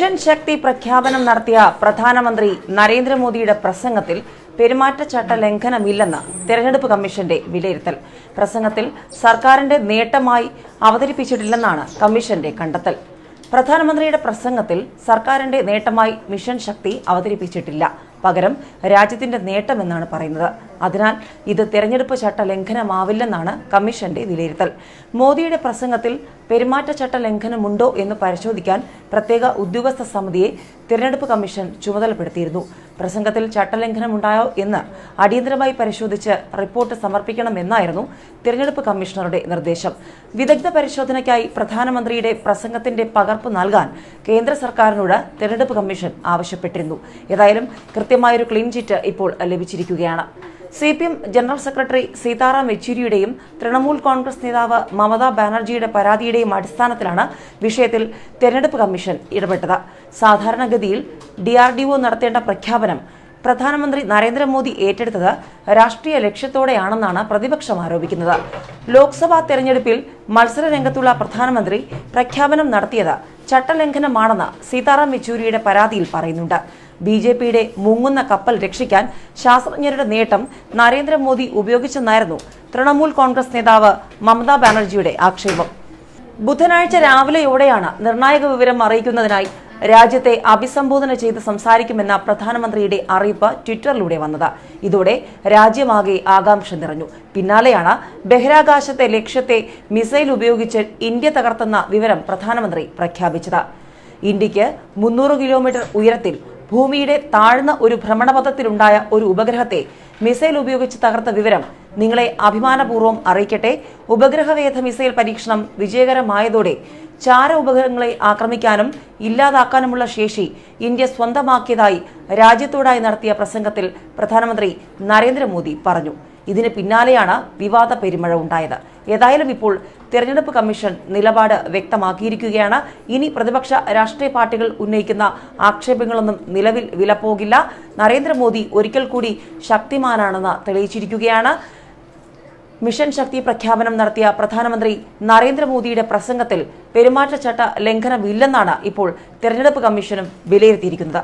Mission ശക്തി പ്രഖ്യാപനം നടത്തിയ പ്രധാനമന്ത്രി നരേന്ദ്രമോദിയുടെ പ്രസംഗത്തിൽ പെരുമാറ്റച്ചട്ട ലംഘനമില്ലെന്ന് തെരഞ്ഞെടുപ്പ് കമ്മീഷന്റെ വിലയിരുത്തൽ. പ്രസംഗത്തിൽ സർക്കാരിന്റെ നേട്ടമായി അവതരിപ്പിച്ചിട്ടില്ലെന്നാണ് കമ്മീഷന്റെ കണ്ടെത്തൽ. പ്രധാനമന്ത്രിയുടെ പ്രസംഗത്തിൽ സർക്കാരിന്റെ നേട്ടമായി മിഷൻ ശക്തി അവതരിപ്പിച്ചിട്ടില്ല. പകരം രാജ്യത്തിന്റെ നേട്ടമെന്നാണ് പറയുന്നത്. അതിനാൽ ഇത് തെരഞ്ഞെടുപ്പ് ചട്ട ലംഘനമാവില്ലെന്നാണ് കമ്മീഷന്റെ വിലയിരുത്തൽ. മോദിയുടെ പ്രസംഗത്തിൽ പെരുമാറ്റച്ചട്ട ലംഘനമുണ്ടോ എന്ന് പരിശോധിക്കാൻ പ്രത്യേക ഉദ്യോഗസ്ഥ സമിതിയെ തിരഞ്ഞെടുപ്പ് കമ്മീഷൻ ചുമതലപ്പെടുത്തിയിരുന്നു. പ്രസംഗത്തിൽ ചട്ടലംഘനമുണ്ടായോ എന്ന് അടിയന്തരമായി പരിശോധിച്ച് റിപ്പോർട്ട് സമർപ്പിക്കണമെന്നായിരുന്നു തിരഞ്ഞെടുപ്പ് കമ്മീഷണറുടെ നിർദ്ദേശം. വിദഗ്ധ പരിശോധനയ്ക്കായി പ്രധാനമന്ത്രിയുടെ പ്രസംഗത്തിന്റെ പകർപ്പ് നൽകാൻ കേന്ദ്ര സർക്കാരിനോട് തിരഞ്ഞെടുപ്പ് കമ്മീഷൻ ആവശ്യപ്പെട്ടിരുന്നു. ഏതായാലും കൃത്യമായൊരു ക്ലീൻ ചിറ്റ് ഇപ്പോൾ ലഭിച്ചിരിക്കുകയാണ്. C P M general secretary Sitaram യെച്ചൂരിയുടെയും Trinamool Congress നേതാവ് മമതാ ബാനർജിയുടെ പരാതിയുടെയും അടിസ്ഥാനത്തിലാണ് വിഷയത്തിൽ തെരഞ്ഞെടുപ്പ് കമ്മീഷൻ ഇടപെട്ടത്. സാധാരണഗതിയിൽ ഡി ആർ ഡി ഒ നടത്തേണ്ട പ്രഖ്യാപനം പ്രധാനമന്ത്രി നരേന്ദ്രമോദി ഏറ്റെടുത്തത് രാഷ്ട്രീയ ലക്ഷ്യത്തോടെയാണെന്നാണ് പ്രതിപക്ഷം ആരോപിക്കുന്നത്. ലോക്സഭാ തെരഞ്ഞെടുപ്പിൽ മത്സരരംഗത്തുള്ള പ്രധാനമന്ത്രി പ്രഖ്യാപനം നടത്തിയത് ചട്ടലംഘനമാണെന്ന് സീതാറാം യെച്ചൂരിയുടെ പരാതിയിൽ പറയുന്നുണ്ട്. ബി ജെ പിയുടെ മുങ്ങുന്ന കപ്പൽ രക്ഷിക്കാൻ ശാസ്ത്രജ്ഞരുടെ നേട്ടം നരേന്ദ്രമോദി ഉപയോഗിച്ചെന്നായിരുന്നു തൃണമൂൽ കോൺഗ്രസ് നേതാവ് മമതാ ബാനർജിയുടെ ആക്ഷേപം. ബുധനാഴ്ച രാവിലെയോടെയാണ് നിർണായക വിവരം അറിയിക്കുന്നതിനായി രാജ്യത്തെ അഭിസംബോധന ചെയ്ത് സംസാരിക്കുമെന്ന പ്രധാനമന്ത്രിയുടെ അറിയിപ്പ് ട്വിറ്ററിലൂടെ വന്നത്. ഇതോടെ രാജ്യമാകെ ആകാംക്ഷ നിറഞ്ഞു. പിന്നാലെയാണ് ബഹിരാകാശത്തെ ലക്ഷ്യത്തെ മിസൈൽ ഉപയോഗിച്ച് ഇന്ത്യ തകർത്തെന്ന വിവരം പ്രധാനമന്ത്രി പ്രഖ്യാപിച്ചത്. ഇന്ത്യയ്ക്ക് മുന്നൂറ് കിലോമീറ്റർ ഉയരത്തിൽ ഭൂമിയുടെ താഴ്ന്ന ഒരു ഭ്രമണപഥത്തിലുണ്ടായ ഒരു ഉപഗ്രഹത്തെ മിസൈൽ ഉപയോഗിച്ച് തകർത്ത വിവരം നിങ്ങളെ അഭിമാനപൂർവം അറിയിക്കട്ടെ. ഉപഗ്രഹവേധ മിസൈൽ പരീക്ഷണം വിജയകരമായതോടെ ചാര ഉപഗ്രഹങ്ങളെ ആക്രമിക്കാനും ഇല്ലാതാക്കാനുമുള്ള ശേഷി ഇന്ത്യ സ്വന്തമാക്കിയതായി രാജ്യത്തോടായി നടത്തിയ പ്രസംഗത്തിൽ പ്രധാനമന്ത്രി നരേന്ദ്രമോദി പറഞ്ഞു. ഇതിന് പിന്നാലെയാണ് വിവാദ പെരുമഴ ഉണ്ടായത്. ഏതായാലും ഇപ്പോൾ തെരഞ്ഞെടുപ്പ് കമ്മീഷൻ നിലപാട് വ്യക്തമാക്കിയിരിക്കുകയാണ്. ഇനി പ്രതിപക്ഷ രാഷ്ട്രീയ പാർട്ടികൾ ഉന്നയിക്കുന്ന ആക്ഷേപങ്ങളൊന്നും നിലവിൽ വിലപ്പോകില്ല. നരേന്ദ്രമോദി ഒരിക്കൽ കൂടി ശക്തിമാനാണെന്ന് തെളിയിച്ചിരിക്കുകയാണ്. മിഷൻ ശക്തി പ്രഖ്യാപനം നടത്തിയ പ്രധാനമന്ത്രി നരേന്ദ്രമോദിയുടെ പ്രസംഗത്തിൽ പെരുമാറ്റച്ചട്ട ലംഘനമില്ലെന്നാണ് ഇപ്പോൾ തെരഞ്ഞെടുപ്പ് കമ്മീഷനും വിലയിരുത്തിയിരിക്കുന്നത്.